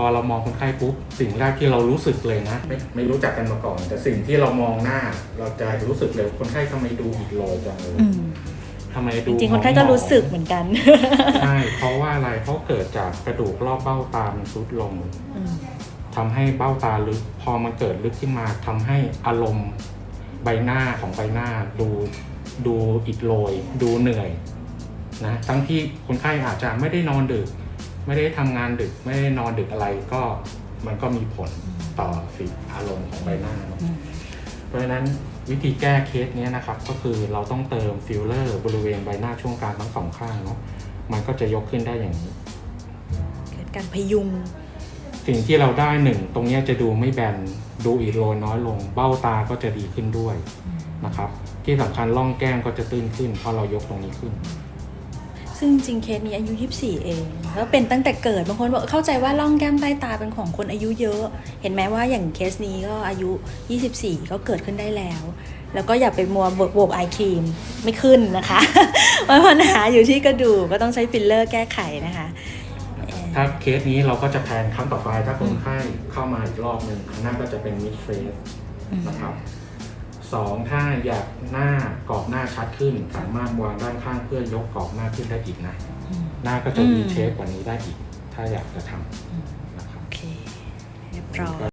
อเรามองคนไข้ปุ๊บสิ่งแรกที่เรารู้สึกเลยนะ ไม่ไม่รู้จักกันมาก่อน แต่สิ่งที่เรามองหน้า เราจะรู้สึกเลยคนไข้ทำไมดูอิดโรยจังเลยอืม ทำไมจดูริงๆ คนไข้ก็รู้สึกเหมือนกันใช่เพราะว่าอะไรเพราะเกิดจากกระดูกรอบเบ้าตามันทรุดลงอืมทำให้เบ้าตาลึก พอมันเกิดลึกขึ้นมาทำให้อารมณ์ใบหน้าของใบหน้า ดูดูอิดโรยดูเหนื่อยนะทั้งที่คนไข้อาจจะไม่ได้นอนดึก ไม่ได้ทำงานดึกไม่ได้นอนดึกอะไรก็มันก็มีผลต่อสิอารมณ์ของใบหน้าเนอะอืมเพราะฉะนั้นวิธีแก้เคสเนี้ยนะครับ ก็คือเราต้องเติมฟิลเลอร์บริเวณใบหน้าช่วงกลางทั้งสองข้างเนาะมันก็จะยกขึ้นได้อย่างนี้ เกิดการพยุงสิ่งที่เราได้หนึ่งตรงเนี้ยจะดูไม่แบนดูอิดโรยน้อยลง เบ้าตาก็จะดีขึ้นด้วยนะครับ ที่สำคัญร่องแก้มก็จะตื้นขึ้นเพราะเรายกตรงนี้ขึ้น ซึ่งจริงเคสนี้อายุ 24 เองแล้วเป็นตั้งแต่เกิดบางคนบอกเข้าใจว่าร่องแก้มใต้ตาเป็นของคนอายุเยอะ เห็นไหมว่าอย่างเคสนี้ก็อายุ 24 ก็เกิดขึ้นได้แล้ว แล้วก็อย่าไปมัวบวกบไอครีมไม่ขึ้นนะคะเพราะปัญหาอยู่ที่กระดูกก็ต้องใช้ฟิลเลอร์แก้ไขนะคะถ้าเคสนี้เราก็จะแพนครั้งต่อไปถ้าคนไข้เข้ามาอีกรอบหนึ่งครั้งหน้าก็จะเป็นมิดเฟสนะครับ สองถ้าอยากหน้ากรอบหน้าชัดขึ้น สามารถวางด้านข้างเพื่อยกกรอบหน้าขึ้นได้อีกนะอืมหน้าก็จะอืมมีเชฟกว่านี้ได้อีก ถ้าอยากจะทำนะครับโอเคเรียบร้อย